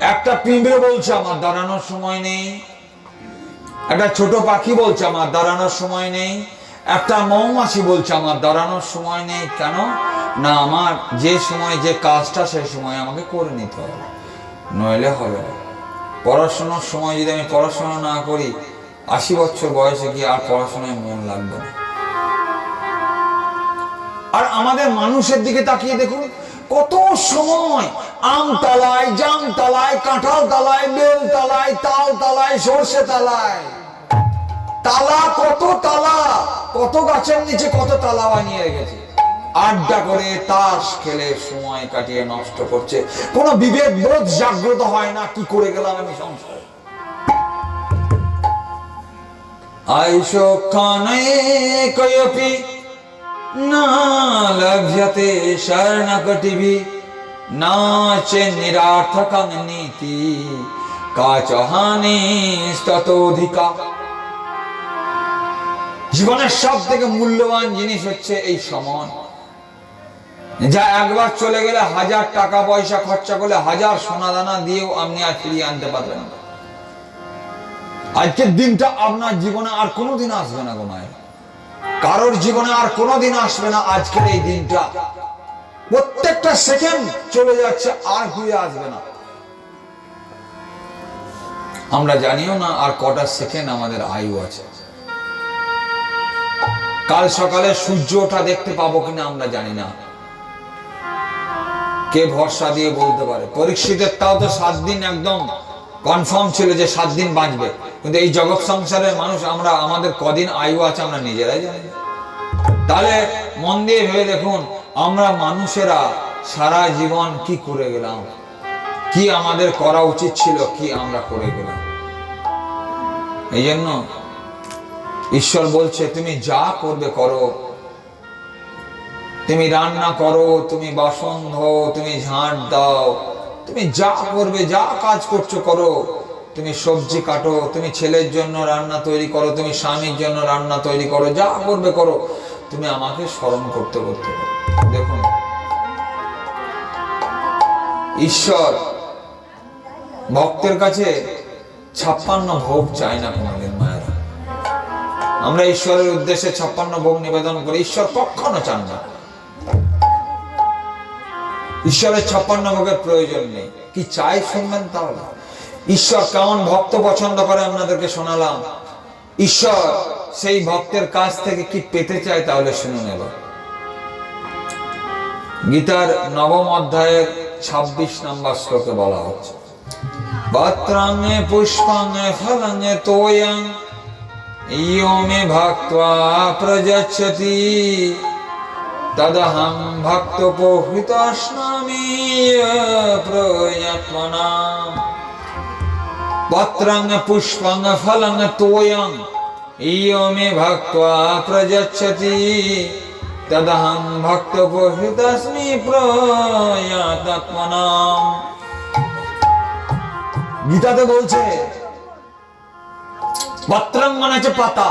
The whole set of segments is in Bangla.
একটা পিঁপড়ে বলছে, আমার দাঁড়ানোর সময় নেই। একটা ছোট পাখি বলছে, আমার দাঁড়ানোর সময় নেই। একটা মৌমাছি বলছে, আমার দাঁড়ানোর সময় নেই। কেন? না, আমার যে সময়, যে কাজটা, সেই সময় আমাকে করে নিতে হবে। নইলে হবে না। পড়াশোনার সময় যদি আমি পড়াশোনা না করি, আশি বছর বয়সে গিয়ে আর পড়াশোনায় মন লাগবে না। আর আমাদের মানুষের দিকে তাকিয়ে দেখুন, কত সময় আম তালায়, জাম তালায়, কাঁঠাল তালায়, বেল তালায়, তাল তালায়, সর্ষে তালায়। তালা কত তালা, কত গাছের নিচে কত তালা বানিয়ে রেখেছে। আড্ডা করে তাস খেলে সময় কাটিয়ে নষ্ট করছে। কোনো বিবেক বোধ জাগ্রত হয় না, কি করে গেলাম আমি সংসারে? আইসো কানে কয়পি না লভ্যতে শরণকটিভি নাচে নিরার্থকং নীতি কাচহানি স্ততোধিকা। জীবনের সব থেকে মূল্যবান জিনিস হচ্ছে এই সময় যা একবার চলে গেলে হাজার টাকা পয়সা খরচা করলে হাজার সোনা দানা দিয়েও আপনি আর ফিরিয়ে আনতে পারবেন না। আজকের দিনটা আপনার জীবনে আর কোনোদিন আসবে না গো মায়ের। কারোর জীবনে আর কোনোদিন আসবে না আজকের এই দিনটা। প্রত্যেকটা সেকেন্ড চলে যাচ্ছে, আর ফিরে আসবে না। আমরা জানিও না আর কটা সেকেন্ড আমাদের আয়ু আছে। কাল সকালে সূর্য ওঠা দেখতে পাবো কিনা আমরা জানি না। কে ভরসা দিয়ে বলতে পারে? পরীক্ষিতের তাও তো সাত দিন একদম। কনফার্ম ছিল যে সাত দিন বাঁচবে। কিন্তু এই জগৎ সংসারের মানুষ আমরা, আমাদের কদিন আয়ু আছে আমরা নিজেরাই জানি তাহলে মন দিয়ে ভেবে দেখুন, আমরা মানুষেরা সারা জীবন কি করে গেলাম? কি আমাদের করা উচিত ছিল, কি আমরা করে গেলাম? এই জন্য ঈশ্বর বলছে, তুমি যা করবে করো। তুমি রান্না করো, তুমি বাসন ধো তুমি ঝাঁট দাও। তুমি যা করবে, যা কাজ করছ করো। তুমি সবজি কাটো, তুমি ছেলের জন্য রান্না তৈরি করো, তুমি স্বামীর জন্য রান্না তৈরি করো, যা করবে করো। তুমি আমাকে স্মরণ করতে করতে করো। দেখুন। ঈশ্বর, ভক্তের কাছে ছাপ্পান্ন ভোগ চায় না কোনোদিন মায়েরা। আমরা ঈশ্বরের উদ্দেশ্যে ছাপ্পান্ন ভোগ নিবেদন করি। ঈশ্বর কখনো চান না। ঈশ্বরের ছাপ্পান্ন ভোগের প্রয়োজন নেই। কি চাই শুনবেন তাহলে? ঈশ্বর কেমন ভক্ত পছন্দ করে আপনাদেরকে শোনালাম। ঈশ্বর সেই ভক্তের কাছ থেকে কি পেতে চায় তাহলে শুনুন এবার গীতার নবম অধ্যায়ের ছাব্বিশ নম্বর শ্লোকে বলা হচ্ছে পত্রাঙ্গে পুষ্পাঙ্গে ফলাঙ্গে তোয়ং ইয়ো মে ভক্ত্বা প্রযচ্ছতি তদহং ভক্ত প্রয়ত্মনা পত্রং পুষ্পং ফলং তোয়ং ইয়ো মে ভক্ত্বা প্রযচ্ছতি তদহং ভক্ত পোহিতস্মি প্রয়াতাত্মনা গীতাতে বলছে, পত্রং মানে পাতা,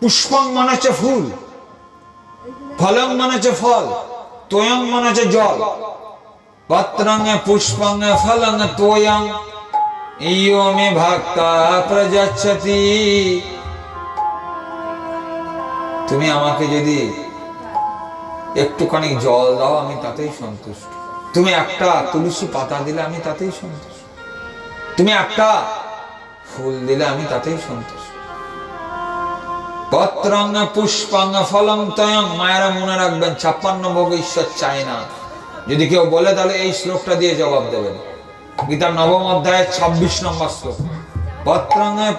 পুষ্পং মানে ফুল। ফলং মানে হচ্ছে ফল, তোয়ং মানে হচ্ছে জল। পত্রং পুষ্পং ফলং তোয়ং ইয়ো মে ভক্তা প্রযচ্ছতি তুমি আমাকে যদি একটুখানি জল দাও, আমি তাতেই সন্তুষ্ট। তুমি একটা তুলসী পাতা দিলে, আমি তাতেই সন্তুষ্ট। তুমি একটা ফুল দিলে, আমি তাতেই সন্তুষ্ট। পত্রং পুষ্পাং ফলং তয়ং। মায়েরা মনে রাখবেন, ছাপ্পান্ন ভোগ ঈশ্বর চায় না। যদি কেউ বলে, তাহলে এই শ্লোকটা দিয়ে জবাব দেবেন। গীতার নবম অধ্যায়ের ছাব্বিশ নম্বর শ্লোক।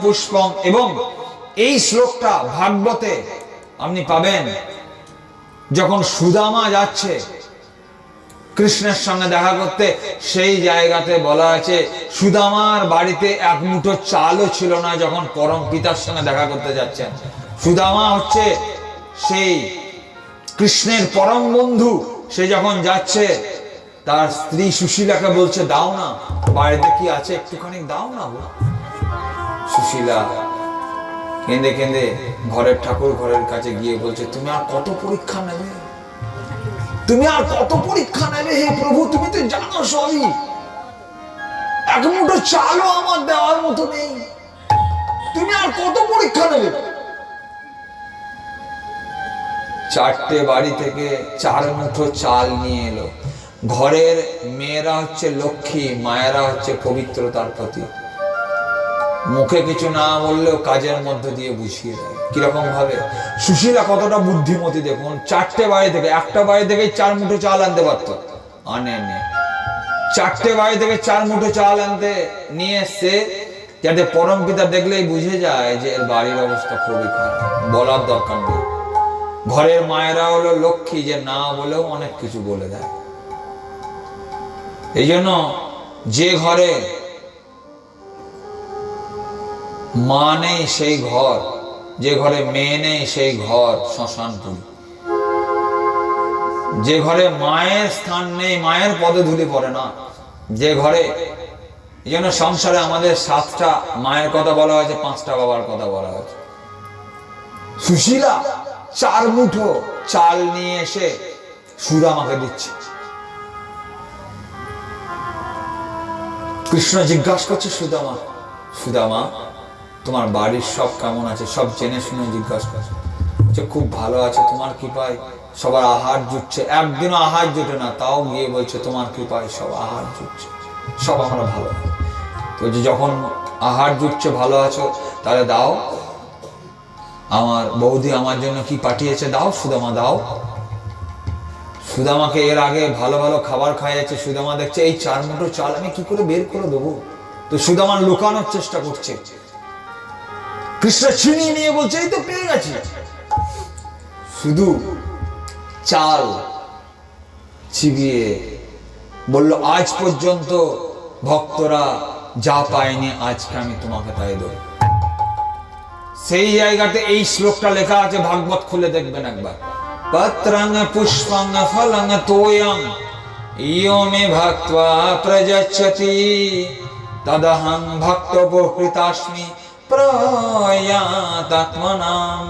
পুষ্পং, এবং এই শ্লোকটা ভাগবতে আপনি পাবেন। যখন সুদামা যাচ্ছে, কৃষ্ণের সঙ্গে দেখা করতে, সেই জায়গাতে বলা আছে, সুদামার বাড়িতে এক মুঠো চালও ছিল না যখন পরম পিতার সঙ্গে দেখা করতে যাচ্ছেন। সুদামা হচ্ছে সেই কৃষ্ণের পরম বন্ধু। সে যখন যাচ্ছে, তার স্ত্রী সুশীলাকে বলছে, দাও না, বাড়িতে কি আছে? একটুখানি দাও না সুশীলা কেঁদে কেঁদে ঘরের ঠাকুর ঘরের কাছে গিয়ে বলছে, তুমি আর কত পরীক্ষা নেবে? তুমি আর কত পরীক্ষা নেবে? হে প্রভু, তুমি তো জানো সবই। এক মুঠো চালও আমার দেওয়ার মতো নেই। তুমি আর কত পরীক্ষা নেবে? চারটে বাড়ি থেকে চার মুঠো চাল নিয়ে এলো। ঘরের মেয়েরা হচ্ছে লক্ষ্মী, মায়েরা হচ্ছে পবিত্রতার প্রতি মুখে কিছু না বললেও কাজের মধ্যে দিয়ে বুঝিয়ে দেয়। কীরকম ভাবে? সুশীলা কতটা বুদ্ধিমতী দেখুন। চারটে বাড়ি থেকে, একটা বাড়ি থেকে চার মুঠো চাল আনতে পারতো। আনেনি চারটে বাড়ি থেকে চার মুঠো চাল আনতে নিয়ে এসছে। যাতে পরম পিতা দেখলেই বুঝে যায় যে এর বাড়ির অবস্থা খুবই খারাপ। বলার দরকার নেই। ঘরের মায়েরা হলো লক্ষ্মী, যে না বলেও অনেক কিছু বলে দেয়। এই জন্য যে ঘরে মা নেই সেই ঘর, যে ঘরে মেয়ে নেই সেই ঘর শ্মশানপুরি যে ঘরে মায়ের স্থান নেই, মায়ের পদে ধুলি পড়ে না। যে ঘরে, এই জন্য সংসারে আমাদের সাতটা মায়ের কথা বলা হয়েছে, পাঁচটা বাবার কথা বলা হয়েছে। সুশীলা চার মুঠো চাল নিয়ে এসে সুদামাকে দিচ্ছে। কৃষ্ণ জিজ্ঞাসা করছে সুদামা সুদামা তোমার বাড়ির সব কেমন আছে? সব জেনে শুনে জিজ্ঞাসা করছে। বলছে, খুব ভালো আছে তোমার কৃপায় সবার আহার জুটছে। একদিনও আহার জুটে না তাও গিয়ে বলছে তোমার কৃপায় সব আহার জুটছে। সব আমরা ভালো তো যখন আহার জুটছে ভালো আছো তাহলে দাও আমার বৌদি আমার জন্য কি পাঠিয়েছে? দাও সুদামা, দাও। সুদামাকে এর আগে ভালো ভালো খাবার খাইয়েছে। সুদামা দেখছে, এই চার মুঠো চাল আমি কি করে বের করে দেবো? তো সুদামা লুকানোর চেষ্টা করছে। কৃষ্ণ ছিনিয়ে নিয়ে বলছে, এই তো পেয়ে গেছি। শুধু চাল চিবিয়ে বলল, আজ পর্যন্ত ভক্তরা যা পায়নি, আজকে আমি তোমাকে তাই দেবো। সেই জায়গাতে এই শ্লোকটা লেখা আছে, ভাগবত খুলে দেখবেন একবার। প্রযচ্ছতি তদহং ভক্ত প্রয়াতাত্মনাম।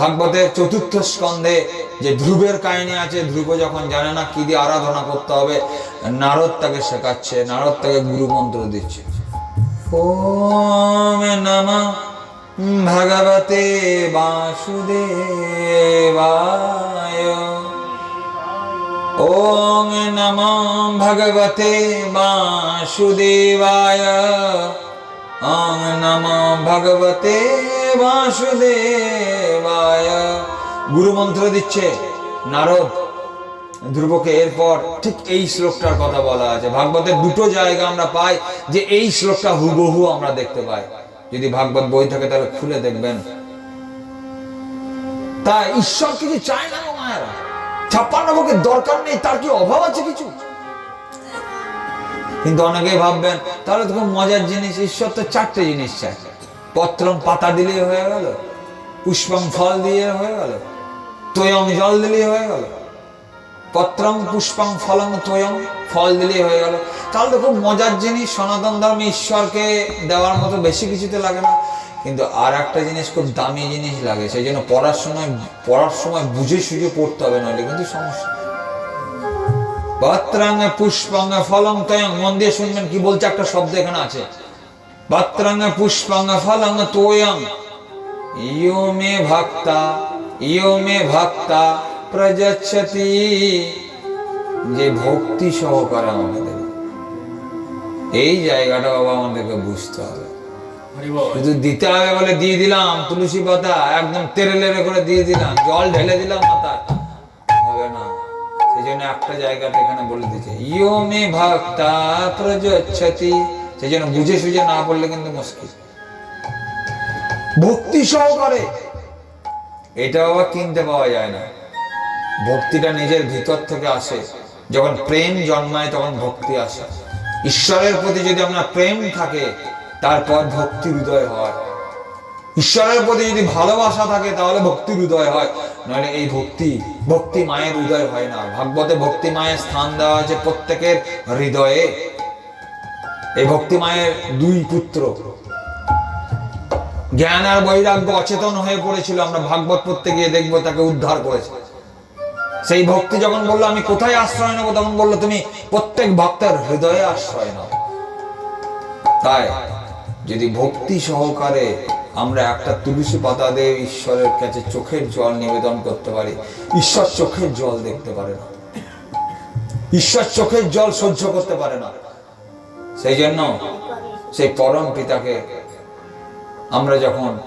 ভাগবতের চতুর্থ স্কন্ধে যে ধ্রুবের কাহিনী আছে, ধ্রুব যখন জানে না কি দিয়ে আরাধনা করতে হবে, নারদ তাকে শেখাচ্ছে, নারদ তাকে গুরু মন্ত্র দিচ্ছে। ওম নমঃ ভগবতে বাসুদেবায়। ওম নমো ভগবতে বাসুদেবায়। নমো ভগবতে বাসুদেবায়। গুরু মন্ত্র দিচ্ছে নারদ ধ্রুবকে। এরপর ঠিক এই শ্লোকটার কথা বলা আছে। ভাগবতের দুটো জায়গা আমরা পাই যে এই শ্লোকটা হুবহু আমরা দেখতে পাই। যদি ভাগবত বই থাকে তাহলে খুলে দেখবেন। তা ঈশ্বর কিছু চায় না মায়েরা? ছাপ্পান্ন ভোগের দরকার নেই, তার কি অভাব আছে কিছু? কিন্তু অনেকেই ভাববেন, তাহলে তো খুব মজার জিনিস, ঈশ্বর তো চারটে জিনিস চায়। পত্রম পাতা দিলেই হয়ে গেল, পুষ্পম ফল দিয়ে হয়ে গেল তৈয়ং জল দিলেই হয়ে গেল। পত্রং পুষ্পং ফলং তৈয়ং, ফল দিলেই হয়ে গেল। তাহলে তো খুব মজার জিনিস, সনাতন ধর্মে ঈশ্বরকে দেওয়ার মতো বেশি কিছুতে লাগে না। কিন্তু আর একটা জিনিস খুব দামি জিনিস লাগে, সেই জন্য পড়ার সময় পড়ার সময় বুঝে সুঝে পড়তে হবে নইলে কিন্তু সমস্যা। পত্রাং পুষ্পাঙ্গ ফলং তয়ং, মন দিয়ে শুনবেন কি বলছে একটা শব্দ এখানে আছে। পত্রাং পুষ্পাঙ্গ ফলং তোয়ং, ইয়ো মে ভক্তা, ইয়ো মে ভক্তা প্রযচ্ছতি যে ভক্তি সহকারে আমাকে দেবে। এই জায়গাটা বাবা আমাদেরকে বুঝতে হবে। শুধু দিতে হবে বলে দিয়ে দিলাম তুলসী পাতা একদম তেরে লেরে করে দিয়ে দিলাম জল ঢেলে দিলাম মাথায়। হবে না। সেই জন্য একটা জায়গাটা এখানে বলে দিচ্ছে ইয়ো মে ভক্তা সেই জন্য বুঝে সুঝে না বললে কিন্তু মুশকিল। ভক্তি সহকারে। এটা বাবা কিনতে পাওয়া যায় না। ভক্তিটা নিজের ভিতর থেকে আসে। যখন প্রেম জন্মায়, তখন ভক্তি আসে। ঈশ্বরের প্রতি যদি আপনার প্রেম থাকে, তারপর ভক্তি হৃদয় হয়। ঈশ্বরের প্রতি যদি ভালোবাসা থাকে, তাহলে ভক্তি হৃদয় হয়। নইলে এই ভক্তি ভক্তি মায়ের হৃদয় হয় না। ভাগবতে ভক্তি মায়ের স্থান দেওয়া আছে প্রত্যেকের হৃদয়ে। এই ভক্তি মায়ের দুই পুত্র। জ্ঞান আর বৈরাগ্য অচেতন হয়ে পড়েছিল। আমরা ভাগবত পড়তে গিয়ে দেখব, তাকে উদ্ধার করেছে। সেই ভক্তি যখন বলল, আমি কোথায় আশ্রয় নেব? তখন বলল, তুমি প্রত্যেক ভক্তের হৃদয়ে আশ্রয় নাও। তাই যদি ভক্তি সহকারে আমরা একটা তুলসী পাতা দিয়ে ঈশ্বরের কাছে চোখের জল নিবেদন করতে পারি, ঈশ্বর চোখের জল দেখতে পারে না। ঈশ্বর চোখের জল সহ্য করতে পারে না। সেই জন্য সেই পরম পিতাকে আমরা যখন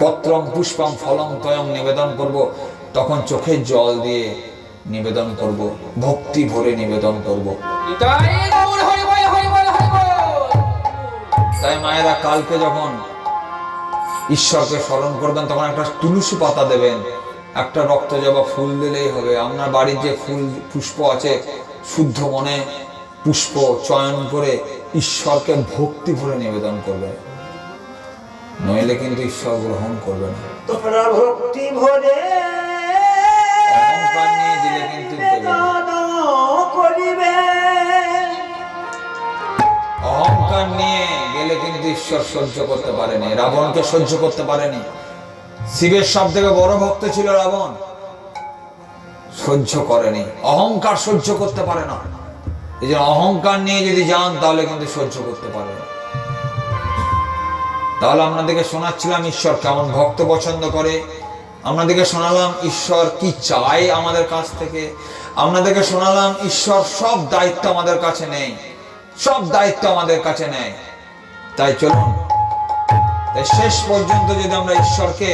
পত্রম, পুষ্পম, ফলম, তয়ম নিবেদন করব তখন চোখের জল দিয়ে নিবেদন করব ভক্তি ভরে নিবেদন করব। তাই মায়েরা কালকে যখন ঈশ্বরকে স্মরণ করবেন তখন একটা তুলসী পাতা দেবেন। একটা রক্ত জবা ফুল দিলেই হবে। আপনার বাড়ির যে ফুল পুষ্প আছে শুদ্ধ মনে পুষ্প চয়ন করে ঈশ্বরকে ভক্তি ভরে নিবেদন করবে। নইলে কিন্তু ঈশ্বর গ্রহণ করবে না। তোমরা ভক্তি ভরে দিলে কিন্তু অহংকার নিয়ে গেলে কিন্তু ঈশ্বর সহ্য করতে পারেনি রাবণকে সহ্য করতে পারেনি। শিবের সব থেকে বড় ভক্ত ছিল রাবণ। সহ্য করেনি অহংকার সহ্য করতে পারে না। এই যে অহংকার নিয়ে যদি যান তাহলে কিন্তু সহ্য করতে পারে না। তাহলে আপনাদেরকে শোনাচ্ছিলাম ঈশ্বর কেমন ভক্ত পছন্দ করে। আপনাদেরকে শোনালাম, ঈশ্বর কি চায় আমাদের কাছ থেকে? আপনাদেরকে শোনালাম, ঈশ্বর সব দায়িত্ব আমাদের কাছে নেই। সব দায়িত্ব আমাদের কাছে নেয় তাই চলুন। তাই শেষ পর্যন্ত যদি আমরা ঈশ্বরকে,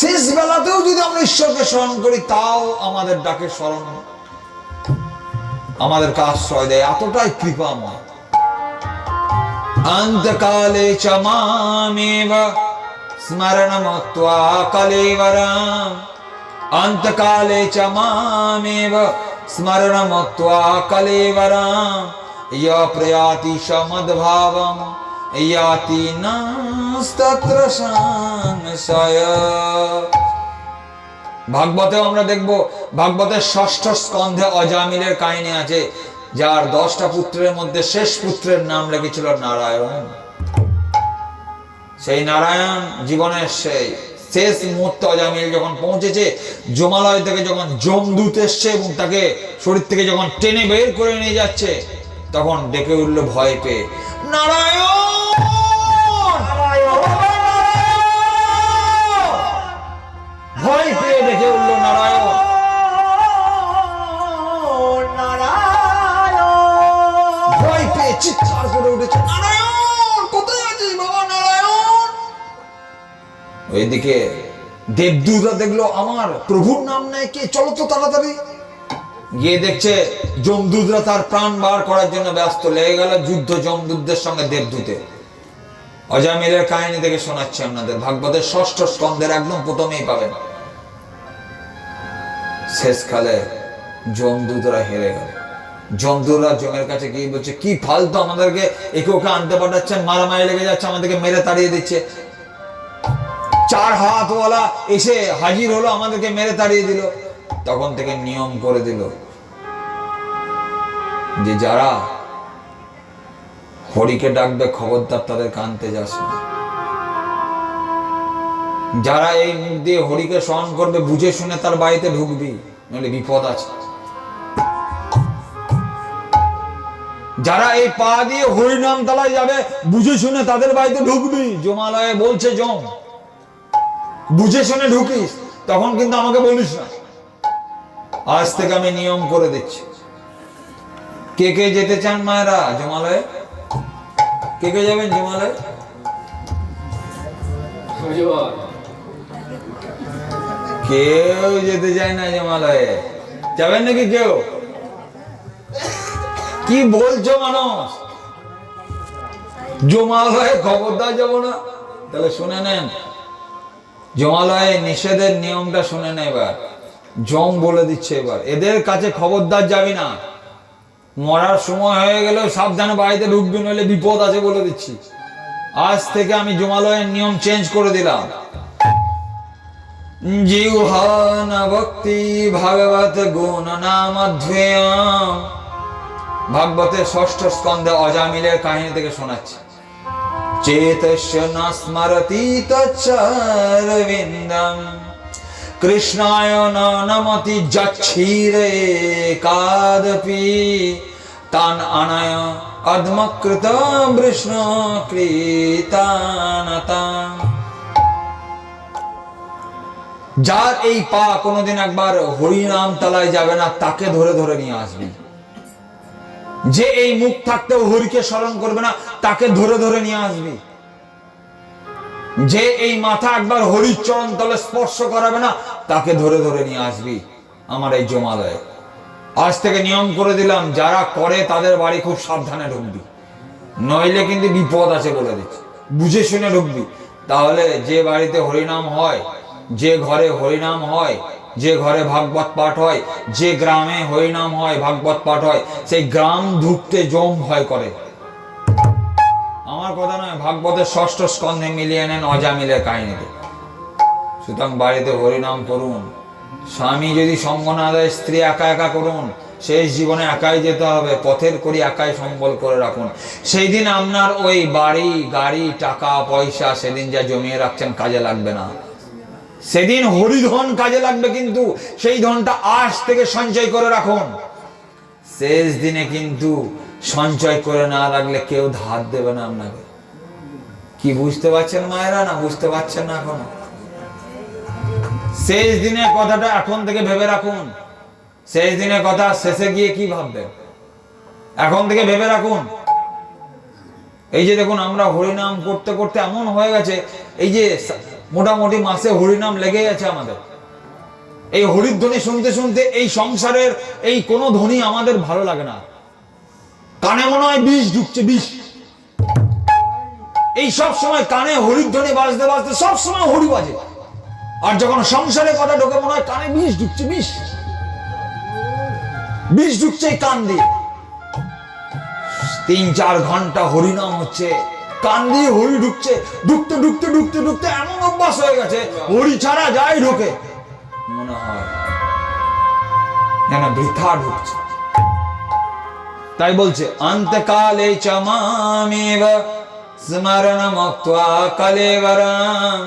শেষ বেলাতেও যদি আমরা ঈশ্বরকে স্মরণ করি, তাও আমাদের ডাকে স্মরণ, আমাদেরকে আশ্রয় দেয়। এতটাই কৃপাময় অন্তকালে চ স্মরণমত্বা কলেবরম য় প্রয়াতি সমদ্ভাবম ইয়াতি নাস্তত্র সংশয় ভাগবতেও আমরা দেখব, ভাগবতের ষষ্ঠ স্কন্ধে অজামিলের কাহিনী আছে, যার দশটা পুত্রের মধ্যে শেষ পুত্রের নাম রেখেছিল নারায়ণ। সেই নারায়ণ জীবনের সেই শেষ মুহূর্ত অজামিল যখন পৌঁছেছে, জমালয় থেকে যখন জমদূত এসছে এবং তাকে শরীর থেকে যখন টেনে বের করে নিয়ে যাচ্ছে, তখন ডেকে উঠল ভয় পেয়ে, নারায়ণ! ওইদিকে দেবদূতরা দেখল, আমার প্রভুর নাম নেয় কে? চলো তো তাড়াতাড়ি। গিয়ে দেখছে জমদূতরা তার প্রাণ বার করার জন্য ব্যস্ত, লেগে গেল যুদ্ধ জমদূতদের সঙ্গে দেবদূতে। অজামিলের কাহিনী থেকে শোনাচ্ছি আপনাদের ভাগবতের ষষ্ঠ স্কন্ধের একদম প্রথমেই পাবেন। শেষকালে জমদূতরা হেরে গেল। জমদূতরা জমের কাছে গিয়ে বলছে, কি ফালতু আমাদেরকে একে ওকে আনতে পাঠাচ্ছেন? মারামারি লেগে যাচ্ছে আমাদেরকে, মেরে তাড়িয়ে দিচ্ছে। চার হাতওয়ালা এসে হাজির হলো, আমাদেরকে মেরে তাড়িয়ে দিল। তখন থেকে নিয়ম করে দিল যে যারা হরিকে ডাকবে, খবরদার তাদের কানতে যাস না। যারা এই মুখ দিয়ে হরিকে স্মরণ করবে, বুঝে শুনে তার বাড়িতে ঢুকবি, নইলে বিপদ আছে। যারা এই পা দিয়ে হরিনাম তালায় যাবে, বুঝে শুনে তাদের বাড়িতে ঢুকবি। জমালয়ে বলছে, জম বুঝে শুনে ঢুকিস, তখন কিন্তু আমাকে বলিস না। আজ থেকে আমি নিয়ম করে দিচ্ছি। কে কে যেতে চান মায়েরা জমালয়ে? কে কে যাবেন জমালয়ে? কেউ যেতে চায় না জমালয়ে। যাবেন নাকি কেউ? কি বলছো মানুষ? জমালয়ে খবরদার যাব না। তাহলে শুনে নেন। জমালয়ে নিষেধের নিয়মটা শুনে না এবার। জম বলে দিচ্ছে এবার। এদের কাছে খবরদার যাবি না। মরার সময় হয়ে গেল সাবধানে বাড়িতে ঢুকবি, নইলে বিপদ আছে বলে দিচ্ছি। আজ থেকে আমি জমালয়ের নিয়ম চেঞ্জ করে দিলাম। জিহ্বান ভক্তি ভাগবত গুণ নাম ভাগবতের ষষ্ঠ স্কন্ধে অজামিলের কাহিনী থেকে শোনাচ্ছে। চেতস্য ন স্মরতি তচ্চরবিন্দম কৃষ্ণায় ন নমতি যচ্ছিরে কাদপি তান আনায় অধমকৃত বৃষ্ণ যার এই পা কোনোদিন একবার হরিনাম তালায় যাবে না, তাকে ধরে ধরে নিয়ে আসবি। যে এই মুখ থাকতেও হরিকে স্মরণ করবে না, তাকে ধরে ধরে নিয়ে আসবি। যে এই মাথা একবার হরির চরণ তলে স্পর্শ করাবে না, তাকে ধরে ধরে নিয়ে আসবি আমার এই জমালয়ে। আজ থেকে নিয়ম করে দিলাম, যারা করে তাদের বাড়ি খুব সাবধানে ঢুকবি। নইলে কিন্তু বিপদ আছে বলে দিচ্ছি। বুঝে শুনে ঢুকবি। তাহলে যে বাড়িতে হরিনাম হয়, যে ঘরে হরিনাম হয় যে ঘরে ভাগবত পাঠ হয়, যে গ্রামে হরিনাম হয়, ভাগবত পাঠ হয়, সেই গ্রাম ঢুকতে জম ভয় করে। আমার কথা নয়, ভাগবতের ষষ্ঠ স্কন্ধে মিলিয়ে নেন অজামিলের কাহিনীতে সুতরাং বাড়িতে হরিনাম করুন। স্বামী যদি সঙ্গ না দেয়, স্ত্রী একা একা করুন। শেষ জীবনে একাই যেতে হবে, পথের করি একাই সম্বল করে রাখুন। সেই দিন আপনার ওই বাড়ি, গাড়ি, টাকা, পয়সা, সেদিন যা জমিয়ে রাখছেন, কাজে লাগবে না। সেদিন হরিধন কাজে লাগবে কিন্তু, সেই ধনটা আজ থেকে সঞ্চয় করে রাখুন। শেষ দিনে কিন্তু সঞ্চয় করে না রাখলে কেউ ধার দেবে না আপনাকে। কি বুঝতে পারছেন মায়েরা, না বুঝতে পারছেন না এখন? শেষ দিনের কথাটা এখন থেকে ভেবে রাখুন। শেষ দিনের কথা শেষে গিয়ে কি ভাববেন? এখন থেকে ভেবে রাখুন। এই যে দেখুন, আমরা হরিনাম করতে করতে এমন হয়ে গেছে, এই যে মোটামুটি মাসে হরিনাম লেগে গেছে আমাদের। এই হরির ধ্বনি শুনতে শুনতে এই সংসারের এই কোনো ধ্বনি আমাদের ভালো লাগে না। কানে মনে হয় বিষ ঢুকছে, বিষ। এই সব সময় কানে হরির ধ্বনি বাজতে বাজতে সব সময় হরি বাজে। আর যখন সংসারের কথা ঢোকে মনে হয় কানে বিষ ঢুকছে, বিষ। বিষ ঢুকছে কান দিয়ে। তিন চার ঘণ্টা হরিনাম হচ্ছে। কান দিয়ে হরি ঢুকছে ঢুকতে ঢুকতে ঢুকতে ঢুকতে এমন অভ্যাস হয়ে গেছে হরি ছাড়া যাই ঢোকে। মনে হয়। যেন বৃথা ঢুকছে? তাই বলছে অন্তকালে চমামেব স্মরণ মুক্তা কলেবরম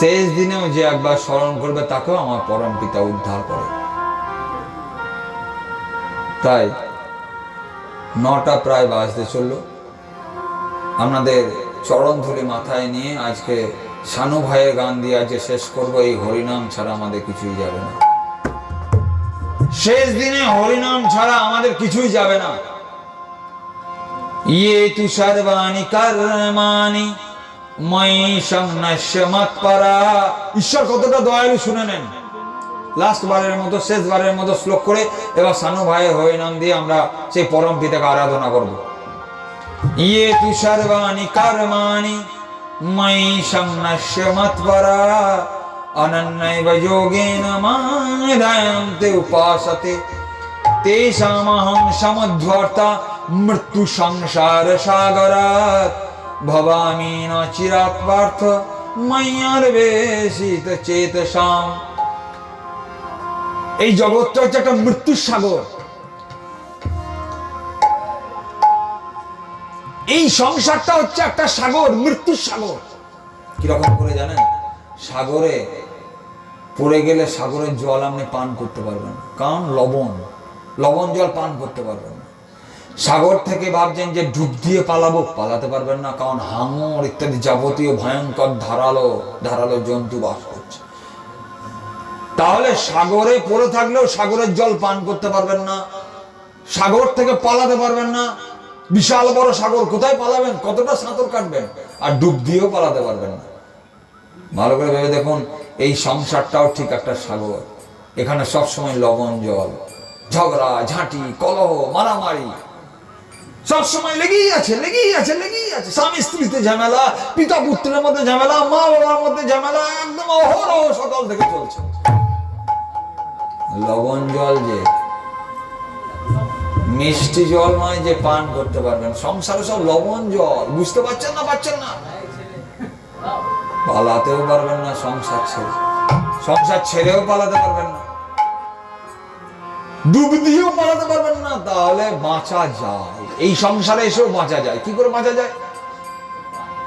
শেষ দিনেও যে একবার স্মরণ করবে তাকেও আমার পরম পিতা উদ্ধার করে। তাই নটা প্রায় বাজতে চলল। আপনাদের চরণ ধুলি মাথায় নিয়ে আজকে শানু ভাইয়ের গান দিয়ে আজকে শেষ করব। এই হরিনাম ছাড়া আমাদের কিছুই যাবে না। শেষ দিনে হরিনাম ছাড়া আমাদের কিছুই যাবে না। ইয়ে তু সর্বাণি কর্মাণি ঈশ্বর কতটা দয়ালু শুনে নেন। লাস্ট বারের মতো, শেষ বারের মতো শ্লোক করে এবার সানু ভাইয়ের হরিনাম দিয়ে আমরা সেই পরম পিতাকে আরাধনা করব। ইয়ে তু সর্বাণি কর্মাণি মই সংনশ্য মৎপরা অনন্যৈব যোগেন মাদায়ন্তে উপাসতে তেষামহং সমধ্বর্তা মৃত্যু সংসার সাগরাত ভবামি ন চিরাত পার্থ ময়্যার্বেশিত চেতসাম এই জগৎটা হচ্ছে একটা মৃত্যুর সাগর। এই সংসারটা হচ্ছে একটা সাগর মৃত্যুর সাগর। কীরকম করে জানেন? সাগরে পড়ে গেলে সাগরের জল আপনি পান করতে পারবেন। কারণ লবণ লবণ জল পান করতে পারবেন না। সাগর থেকে ভাবছেন যে ডুব দিয়ে পালাবো, পালাতে পারবেন না, কারণ হাঙর ইত্যাদি যাবতীয় ভয়ঙ্কর ধারালো ধারালো জন্তু বাস করছে। তাহলে সাগরে পড়ে থাকলেও সাগরের জল পান করতে পারবেন না, সাগর থেকে পালাতে পারবেন না বিশাল বড় সাগর, কোথায় পালাবেন? কতটা সাঁতর কাটবেন? আর ডুব দিয়েও পালাতে পারবেন না। ভালো করে ভেবে দেখুন, এই সংসারটাও ঠিক একটা সাগর। এখানে সবসময় লবণ জল, ঝগড়া, ঝাঁটি, কলহ, মারামারি। সবসময় লেগেই আছে লেগেই আছে লেগেই আছে। স্বামী স্ত্রীতে ঝামেলা, পিতা পুত্রের মধ্যে ঝামেলা, মা বাবার মধ্যে ঝামেলা, একদম অহরহ সকাল থেকে চলছে। লবণ জল যে মিষ্টি জল নয় যে পান করতে পারবেন। সংসারে সব লবণ জল। বুঝতে পারছেন না পাচ্ছেন না? পালাতেও পারবেন না সংসার ছেড়ে। সংসার ছেড়েও পালাতে পারবেন না। ডুব দিয়েও পালাতে পারবেন না। তাহলে বাঁচা যায়। এই সংসারে এসেও বাঁচা যায়। কি করে বাঁচা যায়?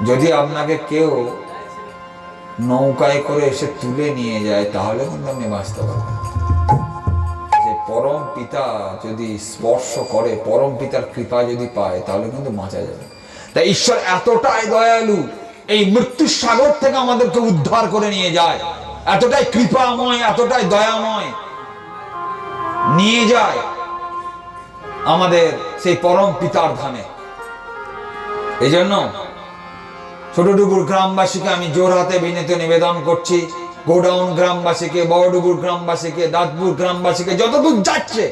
যদি আপনাকে কেউ নৌকায় করে এসে তুলে নিয়ে যায়, তাহলে কিন্তু আপনি বাঁচতে পারবেন পরম পিতা যদি স্পর্শ করে, পরম পিতার কৃপা যদি পায়, তাহলে কিন্তু বাঁচা যাবে। তাই ঈশ্বর এতটাই দয়ালু, এই মৃত্যুর সাগর থেকে আমাদেরকে উদ্ধার করে নিয়ে যায়। এতটাই কৃপাময়, এতটাই দয়াময় নিয়ে যায় আমাদের সেই পরম পিতার ধামে। এই জন্য ছোটডুবুর গ্রামবাসীকে আমি জোর হাতে বিনীত নিবেদন করছি। গোডাউন গ্রামবাসীকে, বড়ডুবুর গ্রামবাসীকে, দাঁতপুর গ্রামবাসীকে, যতদূর যাচ্ছে,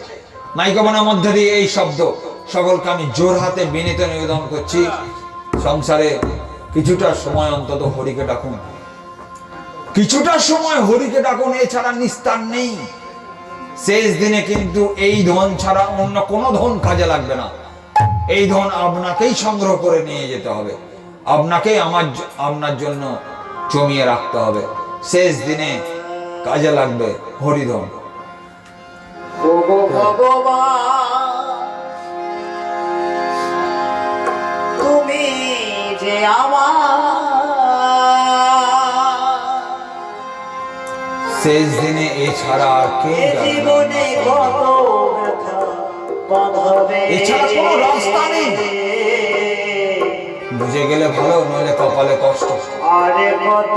মাইকোবনের মধ্যে দিয়ে এই শব্দ। সকলকে আমি জোর হাতে বিনীত নিবেদন করছি। সংসারে কিছুটা সময় অন্তত হরিকে ডাকুন। কিছুটা সময় হরিকে ডাকুন এছাড়া নিস্তার নেই। শেষ দিনে কিন্তু এই ধন ছাড়া অন্য কোনো ধন কাজে লাগবে না। এই ধন আপনাকেই সংগ্রহ করে নিয়ে যেতে হবে। আপনাকেই আমার আপনার জন্য জমিয়ে রাখতে হবে। শেষ দিনে কাজে লাগবে হরিধন তুমি যে শেষ দিনে এছাড়া আর কেউ জীবনে এছাড়া কোনো রাস্তা নেই। বুঝে গেলে ভালো নইলে কপালে কষ্ট। আরে কত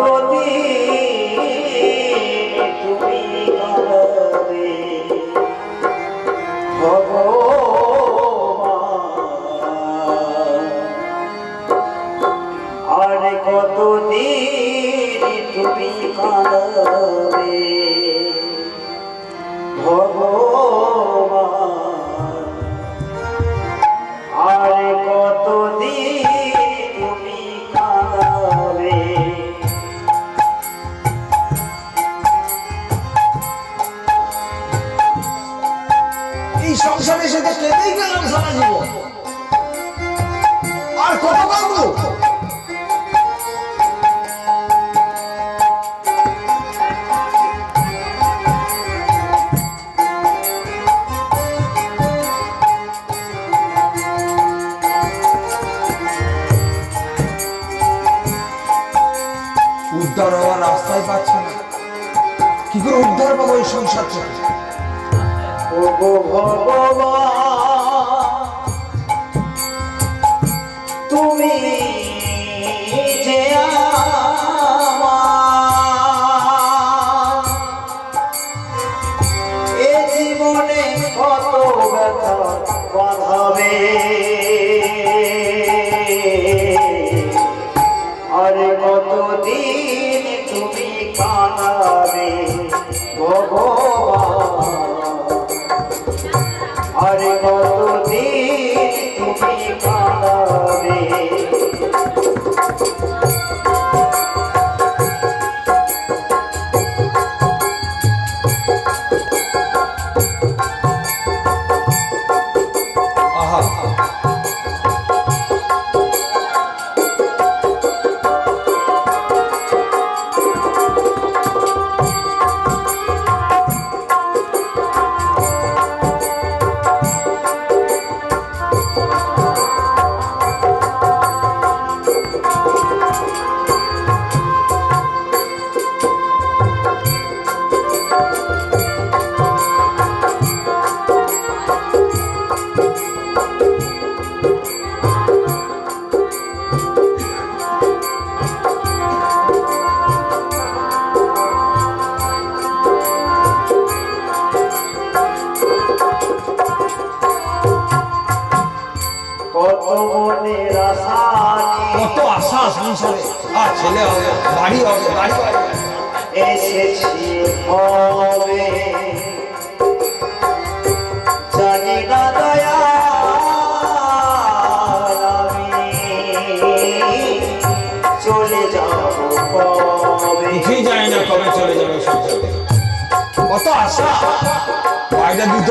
এই সংসারে সেটা কেঁদেই গেলাম সারা জীবন। আর কত কাঁদবো উদ্ধার হওয়ার রাস্তায় পাচ্ছে না। কি করে উদ্ধার পাবো এই সংসার থেকে ভগবান।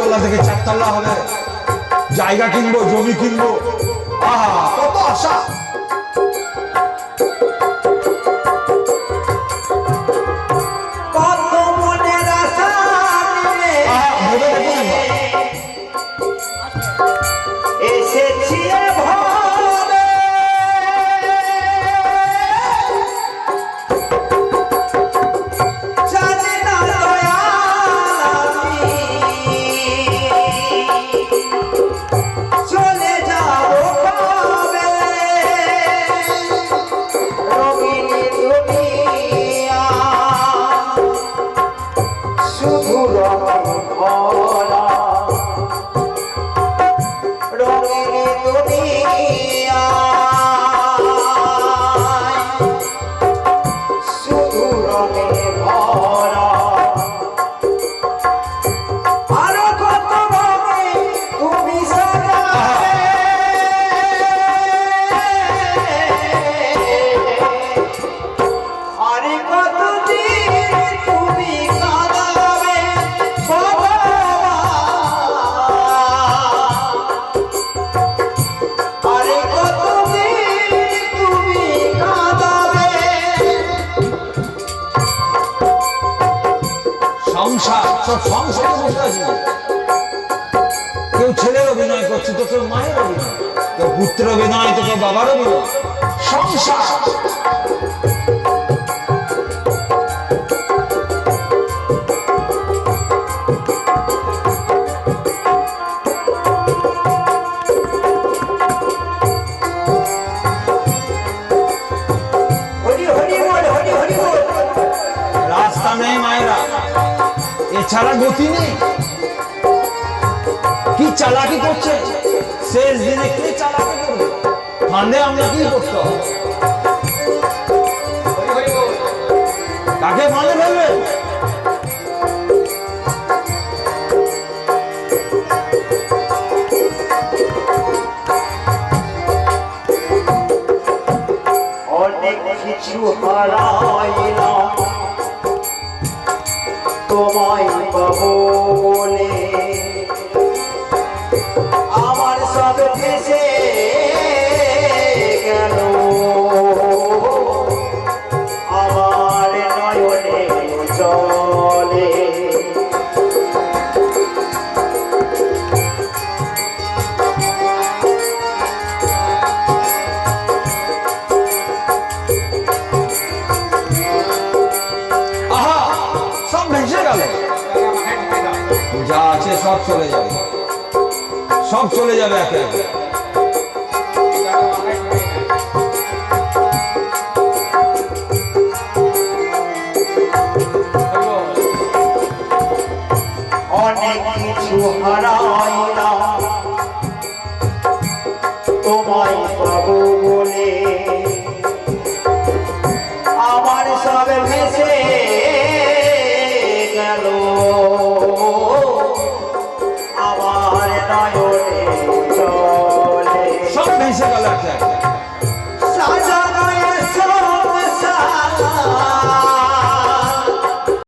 বাড়িটা থেকে চারতলা হবে। জায়গা কিনবো জমি কিনবো। আহা কত আশা। সব সংসারে বসে কেউ ছেলের অভিনয় করছে, তো কেউ মায়ের অভিনয়। কেউ পুত্র অভিনয়, তো কেউ বাবার অভিনয়। সংসার। এছাড়া গতি নেই। কি চালাকি করছে? শেষ দিনে কি চালাকি করবে? ফাঁদে আমরা কি করতে হবে? কাকে ফাঁদে ফেলবে? সব চলে যাবে একে অনেক কিছু হারাইলাম